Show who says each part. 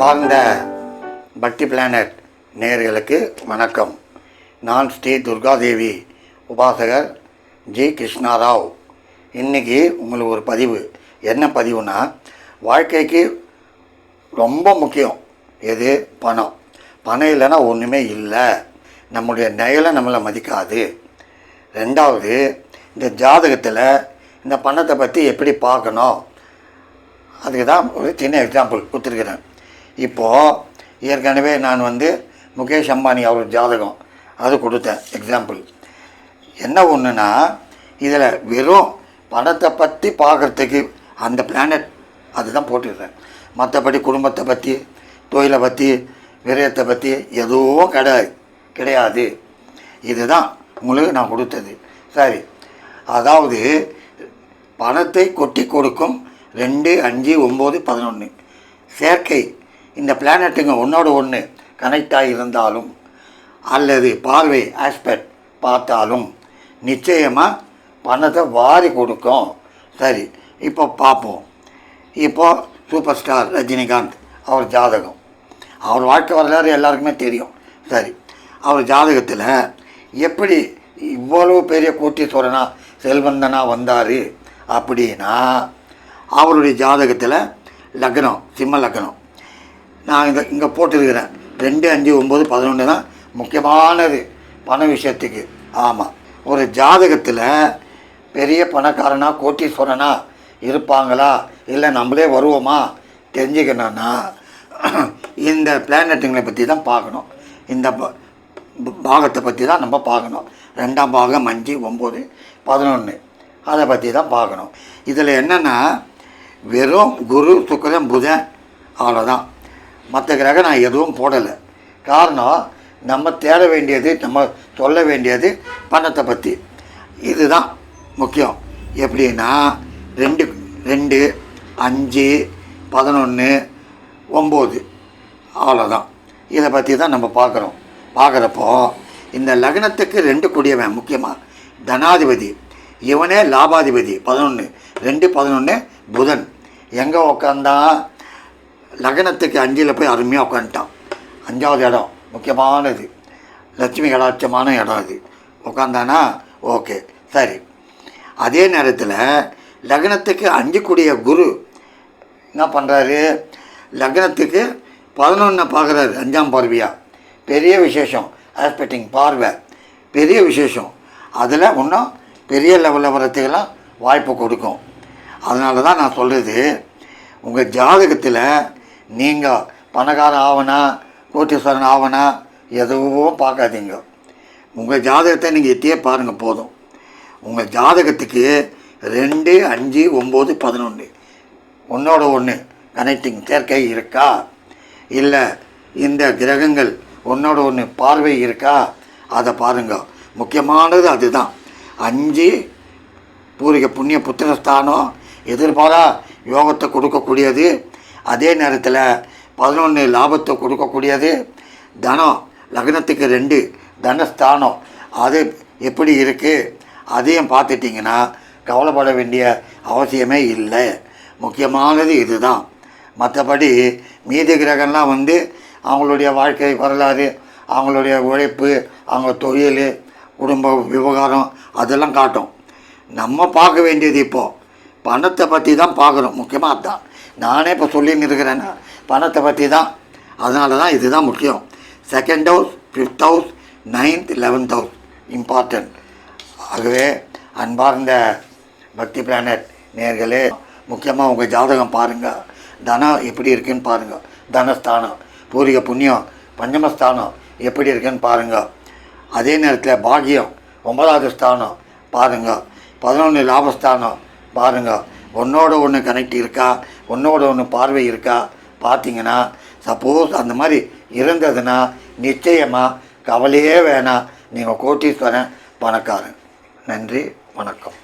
Speaker 1: அன்பார்ந்த பக்தி பிளானட் நேயர்களுக்கு வணக்கம். நான் ஸ்ரீ துர்காதேவி உபாசகர் ஜி. கிருஷ்ணாராவ். இன்றைக்கி உங்களுக்கு ஒரு பதிவு. என்ன பதிவுனா வாழ்க்கைக்கு ரொம்ப முக்கியம். எது? பணம். பணம் இல்லைன்னா ஒன்றுமே இல்லை. நம்முடைய நயலை நம்மளை மதிக்காது. ரெண்டாவது இந்த ஜாதகத்தில் இந்த பணத்தை பற்றி எப்படி பார்க்கணும்? அதுக்கு தான் ஒரு சின்ன எக்ஸாம்பிள் கொடுத்துருக்குறேன். இப்போது ஏற்கனவே நான் வந்து முகேஷ் அம்பானி அவர் ஜாதகம் அது கொடுத்தேன் எக்ஸாம்பிள் என்ன ஒன்றுனா இதில் வெறும் பணத்தை பற்றி பார்க்குறதுக்கு அந்த பிளானட் அதுதான் போட்டுடுறேன் மற்றபடி குடும்பத்தை பற்றி தொழிலை பற்றி விரயத்தை பற்றி எதுவும் கிடையாது கிடையாது. இதுதான் உங்களுக்கு நான் கொடுத்தது. சரி. அதாவது பணத்தை கொட்டி கொடுக்கும் ரெண்டு அஞ்சு ஒம்பது பதினொன்று சேர்க்கை. இந்த பிளானட்டுங்க ஒன்றோட ஒன்று கனெக்டாக இருந்தாலும் அல்லது பார்வை ஆஸ்பெக்ட் பார்த்தாலும் நிச்சயமாக பணத்தை வாரி கொடுக்கும். சரி இப்போ பார்ப்போம். இப்போது சூப்பர் ஸ்டார் ரஜினிகாந்த் அவர் ஜாதகம். அவர் வாழ்க்கை வரலாறு எல்லாருக்குமே தெரியும். சரி அவர் ஜாதகத்தில் எப்படி இவ்வளவு பெரிய கோட்டீஸ்வரனா செல்வந்தனாக வந்தார் அப்படின்னா அவருடைய ஜாதகத்தில் லக்னம் சிம்ம லக்னம். நான் இந்த இங்கே போட்டிருக்கிறேன். ரெண்டு அஞ்சு ஒம்பது பதினொன்று தான் முக்கியமானது. பண விஷயத்துக்கு. ஆமாம் ஒரு ஜாதகத்தில் பெரிய பணக்காரனா கோட்டீஸ்வரனா இருப்பாங்களா? இல்லை நம்மளே வருவோமா? தெரிஞ்சுக்கணும்னா இந்த பிளானட்டுங்களை பற்றி தான் பார்க்கணும். இந்த ப- பாகத்தை பற்றி தான் நம்ம பார்க்கணும். ரெண்டாம் பாகம் அஞ்சு ஒம்பது பதினொன்று அதை பற்றி தான் பார்க்கணும். இதில் என்னென்னா வெறும் குரு சுக்கிரன் புதன் அவ்வளோதான் மற்ற கிரகம் நான் எதுவும் போடலை. காரணம் நம்ம தேட வேண்டியது நம்ம சொல்ல வேண்டியது பணத்தை பற்றி இதுதான் முக்கியம். எப்படின்னா ரெண்டு ரெண்டு அஞ்சு பதினொன்று ஒம்பது. அவ்வளோதான் இதை பற்றி தான் நம்ம பார்க்குறோம். பார்க்குறப்போ இந்த லக்னத்துக்கு ரெண்டு கூடியவன் முக்கியமாக தனாதிபதி. இவனே லாபாதிபதி பதினொன்று ரெண்டு பதினொன்று புதன். எங்கே உக்காந்தான்? லக்னத்துக்கு அஞ்சில் போய் அருமையாக உட்காந்துட்டான் அஞ்சாவது இடம் முக்கியமானது. லட்சுமி கடாட்சமான இடம் அது. உட்காந்தானா ஓகே சரி. அதே நேரத்தில் லக்னத்துக்கு அஞ்சுக்கூடிய குரு என்ன பண்ணுறாரு லக்னத்துக்கு பதினொன்று பார்க்குறாரு அஞ்சாம் பார்வையாக பெரிய விசேஷம் ஆஸ்பெக்டிங் பார்வை. பெரிய விசேஷம். அதில் இன்னும் பெரிய லெவலில் வரத்துக்கெல்லாம் வாய்ப்பு கொடுக்கும். அதனால தான் நான் சொல்கிறது உங்கள் ஜாதகத்தில் நீங்கள் பணக்காரன் ஆவனா கோட்டீஸ்வரன் ஆவனா எதுவும் பார்க்காதீங்க. உங்கள் ஜாதகத்தை நீங்கள் எத்தியே பாருங்கள் போதும். உங்கள் ஜாதகத்துக்கு ரெண்டு அஞ்சு ஒம்பது பதினொன்று ஒன்றோட ஒன்று கனெக்டிங் சேர்க்கை இருக்கா? இல்லை இந்த கிரகங்கள் ஒன்றோட ஒன்று பார்வை இருக்கா? அதை பாருங்க. முக்கியமானது அதுதான். அஞ்சு பூர்வீக புண்ணிய புத்திரஸ்தானம் எதிர்பாரா யோகத்தை கொடுக்கக்கூடியது அதே நேரத்தில் பதினொன்று லாபத்தை கொடுக்கக்கூடியது தனம். லக்னத்துக்கு ரெண்டு தனஸ்தானம். அது எப்படி இருக்குது அதையும் பார்த்துட்டிங்கன்னா கவலைப்பட வேண்டிய அவசியமே இல்லை. முக்கியமானது இதுதான். மற்றபடி மீதி கிரகம்லாம் வந்து அவங்களுடைய வாழ்க்கை வரலாறு அவங்களுடைய உழைப்பு அவங்க தொழில் குடும்ப விவகாரம் அதெல்லாம் காட்டும். நம்ம பார்க்க வேண்டியது இப்போது பணத்தை பற்றி தான் பார்க்குறோம் முக்கியமாக அதுதான் நானே இப்போ சொல்லின்னு இருக்கிறேன்னா பணத்தை பற்றி தான். அதனால தான் இதுதான் முக்கியம். Second house fifth house ninth eleventh house important ஆகவே அன்பார்ந்த பக்தி பிளானட் நேர்களே முக்கியமாக உங்கள் ஜாதகம் பாருங்கள் தனம் எப்படி இருக்குன்னு பாருங்கள் தனஸ்தானம் பூர்வீக புண்ணியம் பஞ்சமஸ்தானம் எப்படி இருக்குன்னு பாருங்கள் அதே நேரத்தில் பாகியம் ஒன்பதாவது ஸ்தானம் பாருங்கள் பதினொன்று லாபஸ்தானம் பாருங்கள் ஒன்றோட ஒன்று கனெக்ட் இருக்கா? ஒன்றோட ஒன்று பார்வை இருக்கா? பார்த்தீங்கன்னா சப்போஸ் அந்த மாதிரி இருந்ததுன்னா நிச்சயமாக கவலையே வேணாம். நீங்கள் கோட்டீஸ்வரன் பணக்காரன். நன்றி வணக்கம்.